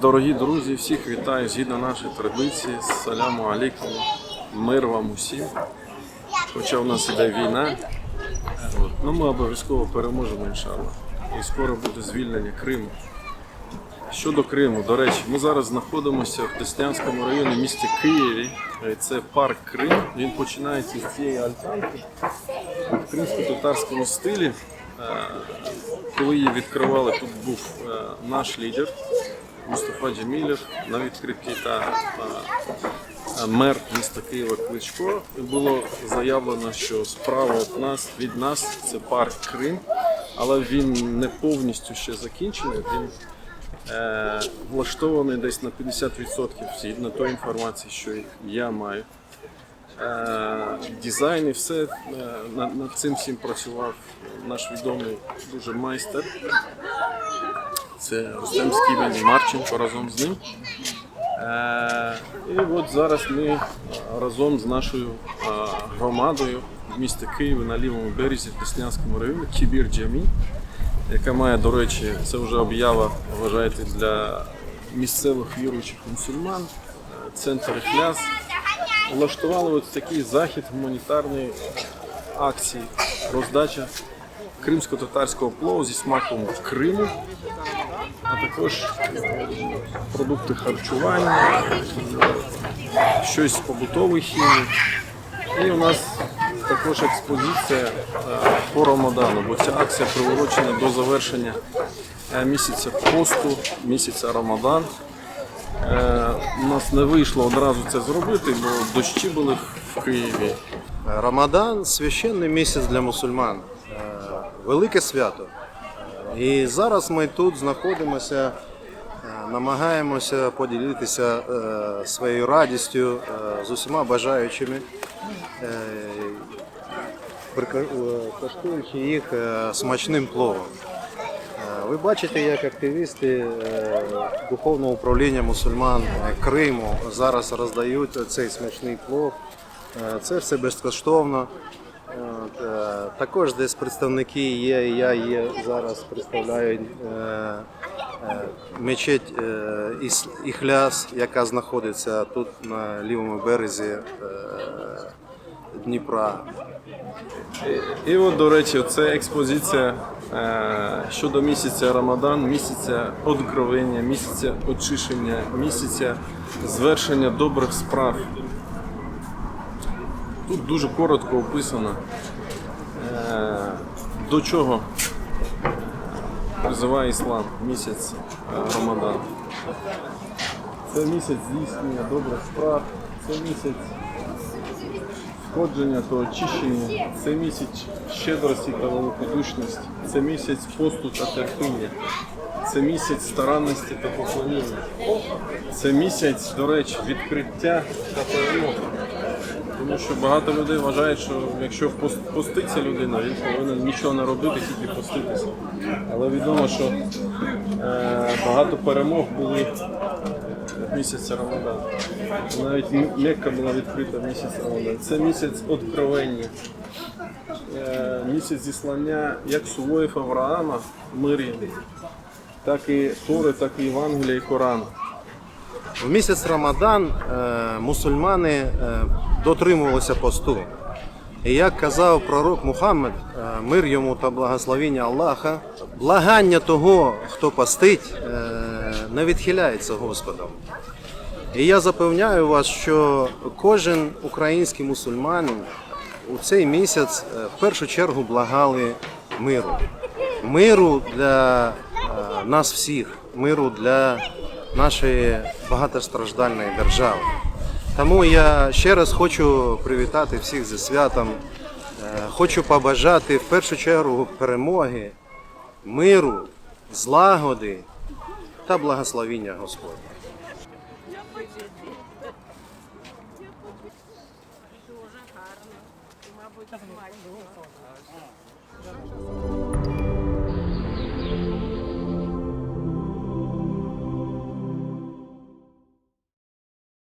Дорогі друзі, всіх вітаю згідно нашої традиції. Саляму алейкум, мир вам усім. Хоча в нас іде війна, ну ми обов'язково переможемо, іншалла. І скоро буде звільнення Криму. Щодо Криму, до речі, ми зараз знаходимося в Деснянському районі місті Києві. Е, Це парк Крим. Він починається з цієї альтанки в кримсько-татарському стилі. Е, Коли її відкривали, тут був е, наш лідер Мустафа Джемілєв на відкритті та мер міста Києва Кличко. Було заявлено, що справа від нас від нас це парк Крим, але він не повністю ще закінчений. Він влаштований десь на 50% згідно тої інформації, що я маю. Е, дизайн і все е, над, цим всім працював наш відомий дуже майстер. Це Рустем Скібен Марченко разом з ним. Е, і от зараз ми е, разом з нашою е, громадою в місті Києві на лівому березі в Деснянському районі Кібір Джамі, яка має, до речі, це вже об'ява, вважаєте, для місцевих віруючих мусульман, центр Іхляс. Влаштували ось такий захід гуманітарної акції, роздача кримсько-татарського плову зі смаком Криму, а також е, продукти харчування, щось з побутової хімії. І у нас також експозиція е, по Рамадану, бо ця акція приурочена до завершення е, місяця посту, місяця Рамадан. Е, У нас не вийшло одразу це зробити, бо дощі були в Києві. Рамадан священний місяць для мусульман, е, велике свято. Е, І зараз ми тут знаходимося, е, намагаємося поділитися е, своєю радістю е, з усіма бажаючими, е, коштуючи їх смачним пловом. Ви бачите, як активісти духовного управління мусульман Криму зараз роздають цей смачний плов. Це все безкоштовно. Також десь представники є, я є зараз представляю мечеть е, Іхляс, яка знаходиться тут на лівому березі е, Дніпра. І от, до речі, це експозиція е, щодо місяця Рамадан, місяця одкровення, місяця очищення, місяця звершення добрих справ. Тут дуже коротко описано, е, до чого призиває іслам місяць е, Рамадан. Це місяць здійснення добрих справ, це місяць входження та очищення, це місяць щедрості та великодушності, це місяць посту та терпіння, це місяць старанності та поклоніння, це місяць, до речі, відкриття та перемоги. Тому що багато людей вважають, що якщо пост- поститься людина, він повинен нічого не робити, тільки поститися. Але відомо, що е, багато перемог були в місяць Рамадан. Навіть Мекка була відкрита в місяць Рамадан. Це місяць откровення, е, місяць зіслання як сувоїв Авраама, мирі, так і Тори, так і Євангелія і Корану. В місяць Рамадан е, мусульмани е, дотримувалися посту. І як казав пророк Мухаммед, е, мир йому та благословіння Аллаха, благання того, хто постить, е, не відхиляється Господом. І я запевняю вас, що кожен український мусульманин у цей місяць е, в першу чергу благали миру. Миру для нас всіх, миру для нашої багатостраждальної держави. Тому я ще раз хочу привітати всіх зі святом. Е, Хочу побажати в першу чергу перемоги, миру, злагоди та благословіння Господня. Дуже гарно. Мабуть.